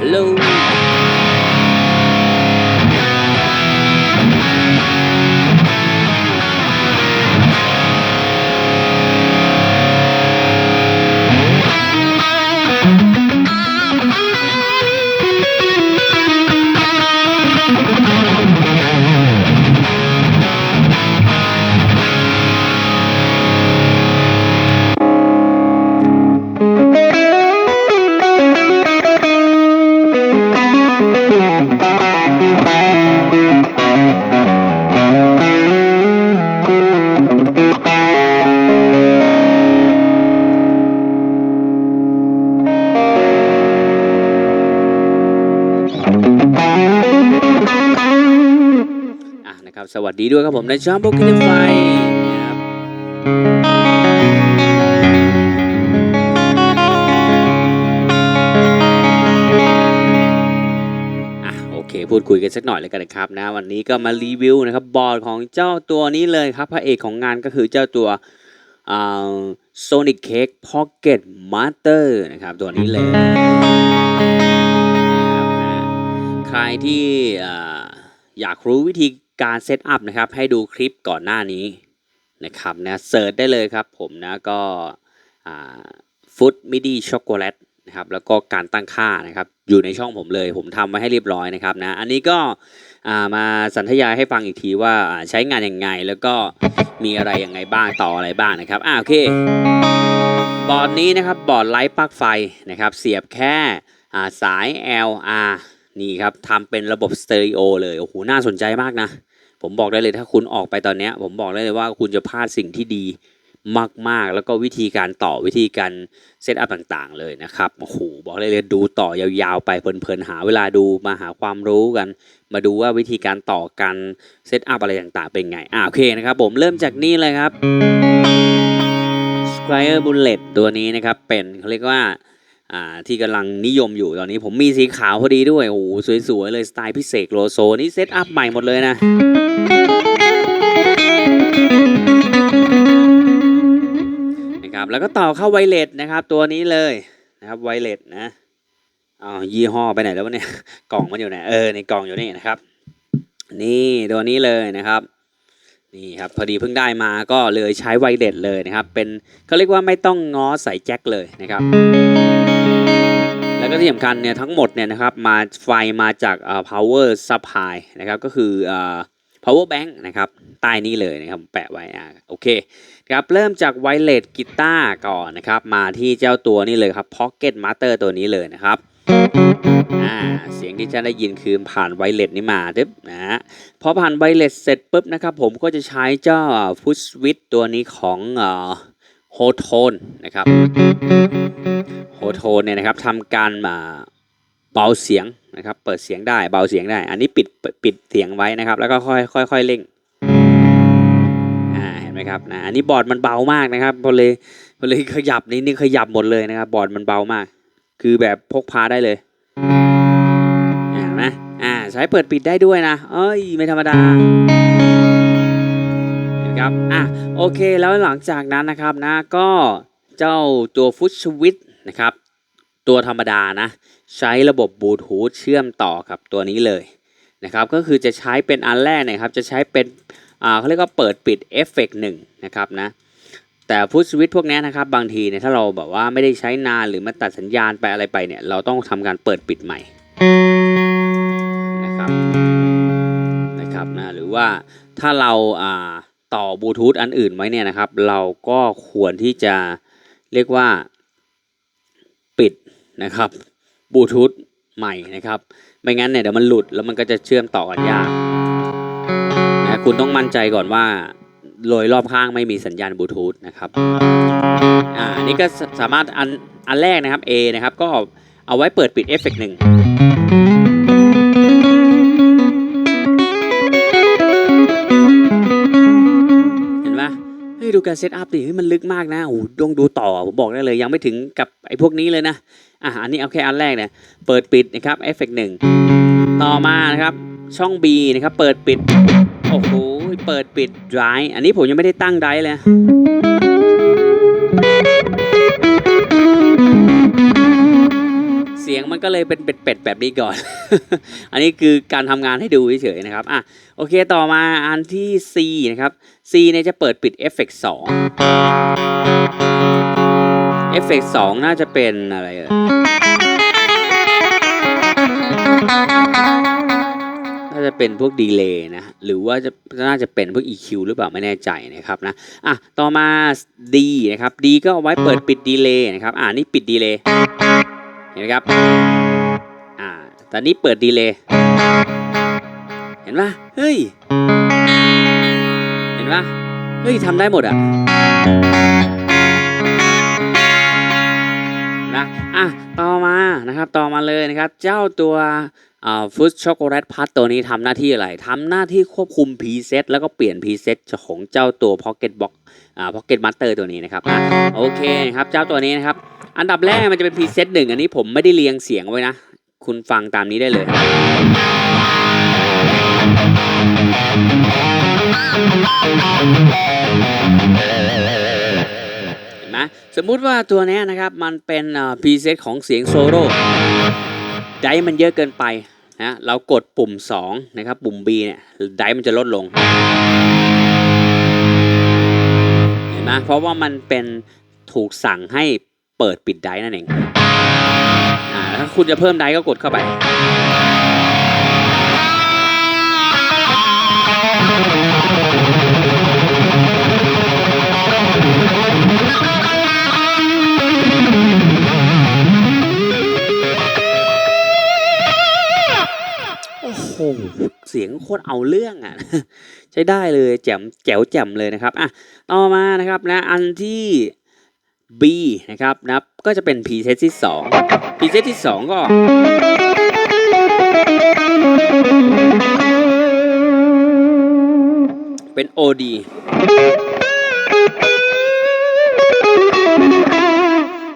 ฮั วัสดีด้วยครับผมในช่องโบกินไฟนะครับอะโอเคพูดคุยกันสักหน่อยเลยกันนะครับนะวันนี้ก็มารีวิวนะครับบอร์ดของเจ้าตัวนี้เลยครับพระเอกของงานก็คือเจ้าตัวอ่า Sonic Cake Pocket Master นะครับตัวนี้เลยนะครับนะใครที่อยากรู้วิธี การเซตอัพนะครับให้ดูคลิปก่อนหน้านี้นะครับนะเสิร์ชได้เลยครับผมนะก็ฟุตมิดี้ช็อกโกแลตนะครับแล้วก็การตั้งค่านะครับอยู่ในช่องผมเลย ผมทำไว้ให้เรียบร้อยนะครับนะอันนี้ก็มาสันทยายให้ฟังอีกทีว่าใช้งานยังไงแล้วก็มีอะไรยังไงบ้างต่ออะไรบ้างนะครับอ่าโอเค บอร์ดนี้นะครับบอร์ดไลท์ปลั๊กไฟนะครับเสียบแค่อ่าสาย LR นี่ครับทำเป็นระบบสเตอริโอเลยโอ้โหน่าสนใจมากนะ ผมบอกได้เลยถ้าคุณออกไปตอนนี้ผมบอกได้เลยว่าคุณจะพลาดสิ่งที่ดีมาก ๆ แล้วก็วิธีการต่อวิธีการเซตอัพต่าง ๆ เลยนะครับโอ้โหบอกได้เลยดูต่อยาวๆไปเพลินๆหาเวลาดูมาหาความรู้กัน มาดูว่าวิธีการต่อกันเซตอัพอะไรต่างๆ เป็นไงอ่าโอเคนะครับ ผมเริ่มจากนี่เลยครับ Squire Bullet ตัวนี้นะครับ เป็นเขาเรียกว่าอ่าที่กำลังนิยมอยู่ตอนนี้ผมมีสีขาวพอดีด้วย โอ้โหสวยๆเลย สไตล์พิเศษโลโซ นี่เซตอัพใหม่หมดเลยนะ แล้วก็ต่อเข้าไวเลสนะครับ ตัวนี้เลยนะครับไวเลสนะอ๋อยี่ห้อไปไหนแล้ววะเนี่ยกล่องมันอยู่ไหนเออในกล่องอยู่นี่นะครับ นี่ตัวนี้เลยนะครับนี่ครับพอดีเพิ่งได้มาก็เลยใช้ไวเลสเลยนะครับ เป็นเขาเรียกว่าไม่ต้องง้อใส่แจ็คเลยนะครับแล้วก็ที่สำคัญเนี่ยทั้งหมดเนี่ยนะครับมาไฟมาจากเอ่อ power supply นะครับก็คือเอ่อ power bank นะครับใต้นี้เลยนะครับแปะไว้อะโอเค ครับเริ่มจากไวเลสกีตาร์ก่อนนะครับ มาที่เจ้าตัวนี้เลยครับ pocket master ตัวนี้เลยนะครับอ่าเสียงที่จะได้ยินคือผ่านไวเลสนี้มาดึ๊บนะฮะพอผ่านไวเลสเสร็จปุ๊บนะครับ ผมก็จะใช้เจ้าฟุตสวิตตัวนี้ของโฮโทนนะครับโฮโทนเนี่ยนะครับทำการอ่าเบาเสียงนะครับ เปิดเสียงได้เบาเสียงได้ อันนี้ปิดปิดเสียงไว้นะครับ แล้วก็ค่อยค่อยค่อยเร่ง นไหมครับนะอันนี้บอร์ดมันเบามากนะครับพอเลยพอเลยขยับนี่นี่ขยับหมดเลยนะครับ บอร์ดมันเบามาก คือแบบพกพาได้เลยอ่าเห็นไหมอ่าใช้เปิดปิดได้ด้วยนะเอ้ยไม่ธรรมดาเห็นครับอะโอเคแล้วหลังจากนั้นนะครับนะก็เจ้าตัวฟุตสวิตนะครับตัวธรรมดานะใช้ระบบบลูทูธเชื่อมต่อกับตัวนี้เลยนะครับก็คือจะใช้เป็นอันแรกนยครับจะใช้เป็น เขาเรียกว่าเปิดปิดเอฟเฟกหนึ่งนะครับนะแต่ฟุตสวิตพวกนี้นะครับบางทีเนี่ยถ้าเราแบบว่าไม่ได้ใช้นานหรือมันตัดสัญญาณไปอะไรไปเนี่ยเราต้องทำการเปิดปิดใหม่นะครับนะครับนะหรือว่าถ้าเราต่อบลูทูธอันอื่นไว้เนี่ยนะครับเราก็ควรที่จะเรียกว่าปิดนะครับบลูทูธใหม่นะครับ ไม่งั้นเนี่ยเดี๋ยวมันหลุดแล้วมันก็จะเชื่อมต่อกันยาก คุณต้องมั่นใจก่อนว่าโดยรอบข้างไม่มีสัญญาณบลูทูธนะครับ อ่านนี้ก็สามารถอันอันแรกนะครับ A นะครับ ก็เอาไว้เปิดปิดเอฟเฟกหนึ่งเห็นปะเฮ้ยดูการเซตอัพดิเฮ้ยมันลึกมากนะโอ้โหต้องดูต่อ ผมบอกได้เลย ยังไม่ถึงกับไอ้พวกนี้เลยนะ อะอันนี้เอาแค่อันแรกเนี่ย เปิดปิดนะครับเอฟเฟกหนึ่งต่อมานะครับ ช่อง B นะครับ เปิดปิด โอ้โห เปิดปิด dry อันนี้ผมยังไม่ได้ตั้ง dry เลย เสียงมันก็เลยเป็นเป็ดๆแบบนี้ก่อน อันนี้คือการทำงานให้ดูเฉยๆนะครับ อะ โอเค ต่อมาอันที่ C นะครับ C เนี่ยจะเปิดปิดเอฟเฟกต์2เอฟเฟกต์2น่าจะเป็นอะไรเอ่ยาจะเป็นพวกดีเลย์นะหรือว่าจะน่าจะเป็นพวก EQ หรือเปล่าไม่แน่ใจนะครับนะอะต่อมา D นะครับ D ก็เอาไว้เปิดปิดดีเลย์นะครับอ่านี่ปิดดีเลย์เห็นไหมครับอ่าตอนนี้เปิดดีเลย์เห็นปะเฮ้ยเห็นปะเฮ้ยทำได้หมดอะ นะอะต่อมานะครับต่อมาเลยนะครับเจ้าตัวฟุตช็อกโกแลตพัทตัวนี้ทำหน้าที่อะไรทำหน้าที่ควบคุมพรีเซตแล้วก็เปลี่ยนพรีเซตของเจ้าตัว Pocket Box อ่า Pocket Master ตัวนี้นะครับโอเคนะครับเจ้าตัวนี้นะครับอันดับแรกมันจะเป็นพรีเซตหนึ่งอันนี้ผมไม่ได้เรียงเสียงไว้นะ คุณฟังตามนี้ได้เลยเห็น สมมุติว่าตัวนี้นะครับมันเป็นพรีเซตของเสียงโซโล่ไดมันเยอะเกินไปนะเรากดปุ่ม 2 นะครับ ปุ่ม B เนี่ยไดมันจะลดลง เห็นไหมเพราะว่ามันเป็นถูกสั่งให้เปิดปิดไดนั่นเองอ่าถ้าคุณจะเพิ่มไดก็กดเข้าไป คตรเอาเรื่องอะใช้ได้เลยแจ่มแจ๋วแจ่มเลยนะครับอะต่อมานะครับนะอันที่ B นะครับนะก็จะเป็น p ีเซตที่2 p ีเซตที่ 2 ก็เป็น OD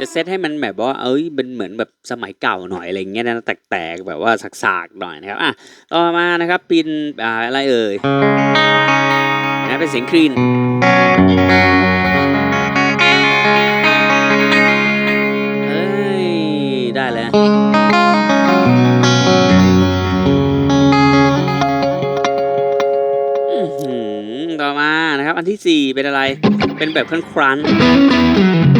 จะเซตให้มันแบบว่า เอ้ยเป็นเหมือนแบบสมัยเก่าหน่อยอะไรเงี้ยนะแตกๆแบบว่าสากๆหน่อยนะครับอะต่อมานะครับปินอ่าอะไรเอ่ยนะเป็นเสียงคลีนเอ้ยได้แล้วต่อมานะครับ อันที่ 4 เป็นอะไร เป็นแบบครันครัน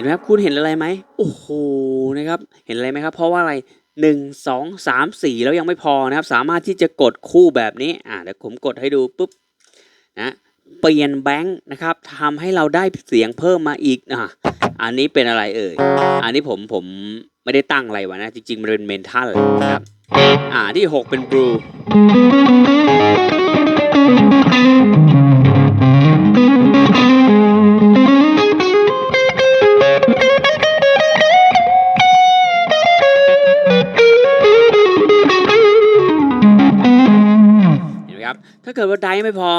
ห็นไหมครับคุณเห็นอะไรไหมโอ้โหนะครับ เห็นอะไรไหมครับ เพราะว่าอะไรหนึ่งสองสามสี่แล้วยังไม่พอนะครับ สามารถที่จะกดคู่แบบนี้อ่าเดี๋ยวผมกดให้ดูปุ๊บนะเปลี่ยนแบงค์นะครับทำให้เราได้เสียงเพิ่มมาอีกอะอันนี้เป็นอะไรเอ่ยอันนี้ผมผมไม่ได้ตั้งอะไรไว้นะ จริงๆมันเป็นเมนทัลนะครับอ่าที่ 6 เป็นบลู ถ้าเกิดว่าไดฟ์ไม่พอ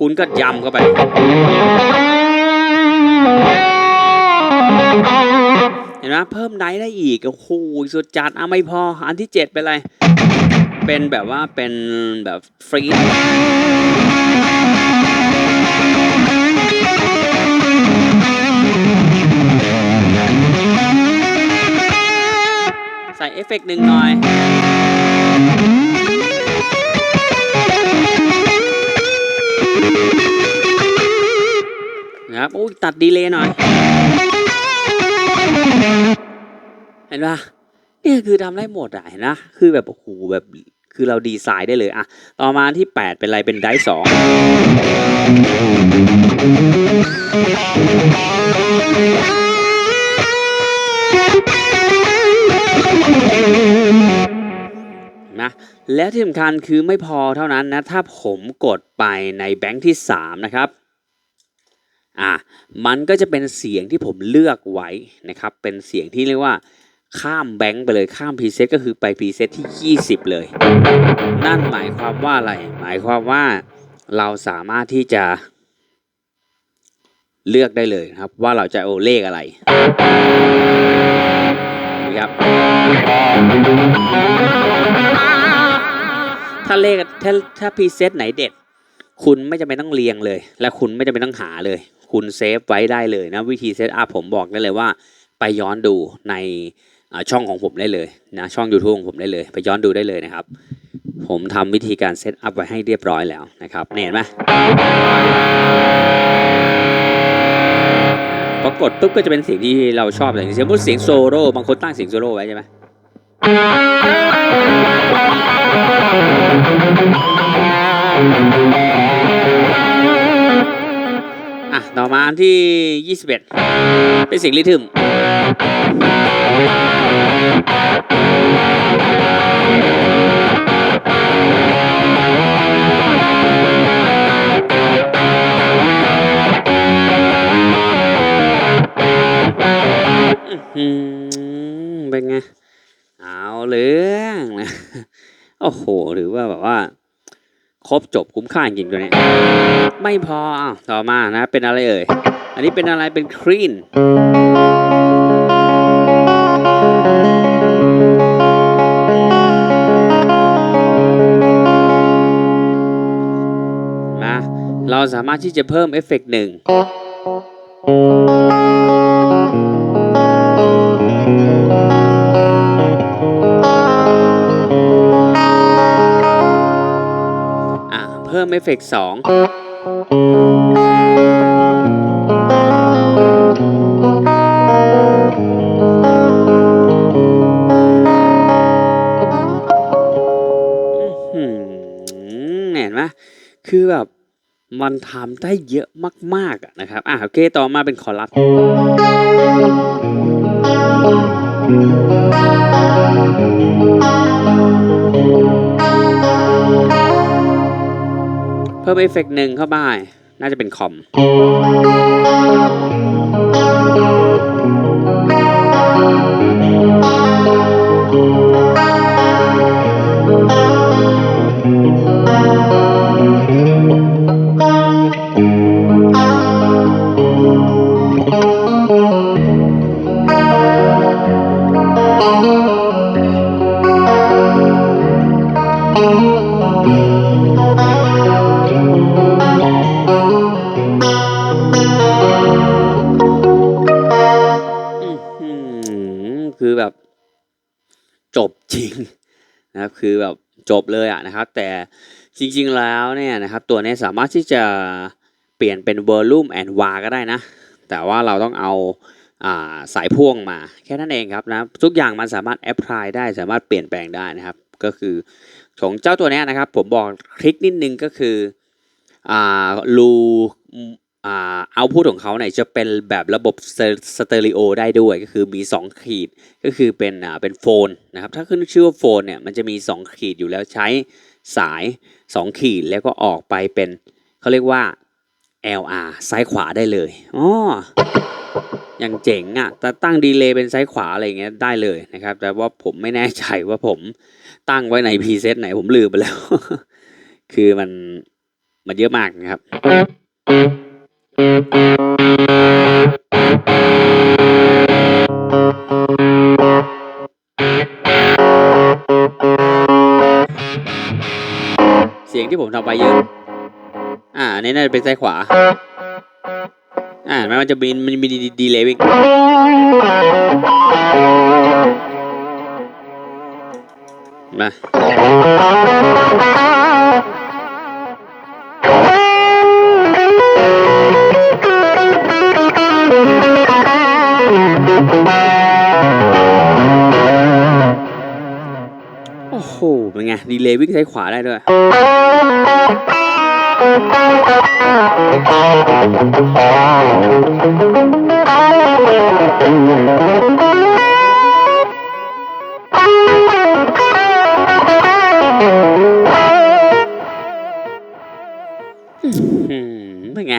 คุณก็ยำเข้าไป เห็นไหมเพิ่มไดได้อีก โอ้โหสุดจัดอะไม่พอ อันที่7เป็นอะไร เป็นแบบว่าเป็นแบบฟรีใส่เอฟเฟกต์หนึ่งหน่อย นะครับโอ้ยตัดดีเลย์หน่อย เห็นปะเนี่ยคือทำได้หมดอะเห็นนะคือแบบโอ้โหแบบคือเราดีไซน์ได้เลยอะต่อมาที่ 8 เป็นอะไรเป็นไดสองอ และที่สำคัญคือไม่พอเท่านั้นนะ ถ้าผมกดไปในแบงค์ที่ 3 นะครับอะมันก็จะเป็นเสียงที่ผมเลือกไว้นะครับ เป็นเสียงที่เรียกว่าข้ามแบงค์ไปเลยข้ามพรีเซตก็คือไปพรีเซตที่ 20 เลย นั่นหมายความว่าอะไร หมายความว่าเราสามารถที่จะเลือกได้เลยครับว่าเราจะเอเลขอะไรนะครับ ถ้าเลขถ้าถ้าพรีเซตไหนเด็ด คุณไม่จำเป็นต้องเรียงเลย และคุณไม่จำเป็นต้องหาเลย คุณเซฟไว้ได้เลยนะ วิธีเซตอัพผมบอกได้เลยว่า ไปย้อนดูในช่องของผมได้เลยนะช่อง YouTube ของผมได้เลย ไปย้อนดูได้เลยนะครับ ผมทำวิธีการเซตอัพไว้ให้เรียบร้อยแล้วนะครับเห็นไหมพอกดปุ๊บก็จะเป็นเสียงที่เราชอบเลยสมมติเสียงโซโล่บางคนตั้งเสียงโซโล่ไว้ใช่ไหม อะ ต่อมาอันที่ 21 เป็นเสียงริทึม โอ้โห หรือว่าแบบว่า ครบจบคุ้มค่าจริงตัวนี้ ไม่พอต่อมานะ เป็นอะไรเอ่ย อันนี้เป็นอะไรเป็นครีนมาเราสามารถที่จะเพิ่มเอฟเฟกต์หนึ่ง ฟเฟกต์สองอื้อหือเห็นไหมคือแบบมันทำได้เยอะมากๆนะครับ อะโอเค ต่อมาเป็นคอรัส เพิ่มเอฟเฟกต์หนึ่งเข้าไป น่าจะเป็นคอม คือแบบจบเลยอะนะครับ แต่จริงๆแล้วเนี่ยนะครับตัวนี้สามารถที่จะเปลี่ยนเป็น volume and var ก็ได้นะ แต่ว่าเราต้องเอาาสายพ่วงมาแค่นั้นเองครับนะทุกอย่างมันสามารถ apply ได้สามารถเปลี่ยนแปลงได้นะครับ ก็คือของเจ้าตัวนี้นะครับ ผมบอกทริคนิดนึงก็คืออ่ารู เอาพูดของเขาเนี่ยจะเป็นแบบระบบสเตอริโอได้ด้วยก็คือมี 2 ขีดก็คือเป็นอ่าเป็นโฟนนะครับถ้าขึ้นชื่อว่าโฟนเนี่ยมันจะมี 2 ขีดอยู่แล้วใช้สาย 2 ขีดแล้วก็ออกไปเป็นเขาเรียกว่า LR ซ้ายขวาได้เลยอ๋ออย่างเจ๋งอะ่ะแต่ตั้งดีเลย์เป็นซ้ายขวาอะไรอย่างเงี้ยได้เลยนะครับ แต่ว่าผมไม่แน่ใจว่าผมตั้งไว้ในพรีเซตไหนผมลืมไปแล้ว คือมันมันเยอะมากนะครับ เสียงที่ผมทำไปเยอะ อ่าอันนี้น่าจะเป็นซ้ายขวา อ่าไหมมันจะมีมันมีดีเลย์วิ่งเห็ โอ้โห เป็นไง ดีเลย์วิ่งซ้ายขวาได้ด้วย เป็นไง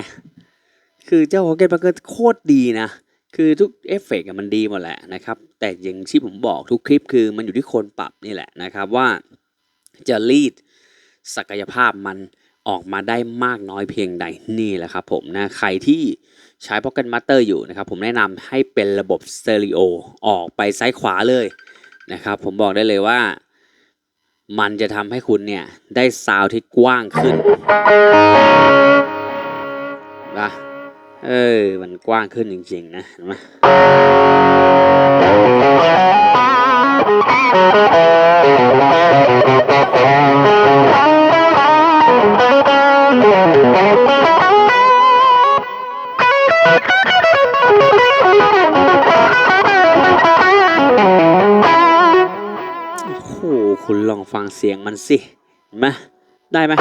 คือเจ้า Pocket Bucket โคตรดีนะ คือทุกเอฟเฟกต์มันดีหมดแหละนะครับ แต่อย่างที่ผมบอกทุกคลิปคือมันอยู่ที่คนปรับนี่แหละนะครับว่าจะรีดศักยภาพมันออกมาได้มากน้อยเพียงใดนี่แหละครับผมนะใครที่ใช้ Pocket Master อยู่นะครับ ผมแนะนำให้เป็นระบบสเตอริโอออกไปซ้ายขวาเลยนะครับ ผมบอกได้เลยว่ามันจะทำให้คุณเนี่ย ได้ซาวด์ที่กว้างขึ้นนะ เออ มันกว้างขึ้นจริงๆนะเห็นไหมโอ้โหคุณลองฟังเสียงมันสิเห็นไหมได้ไหม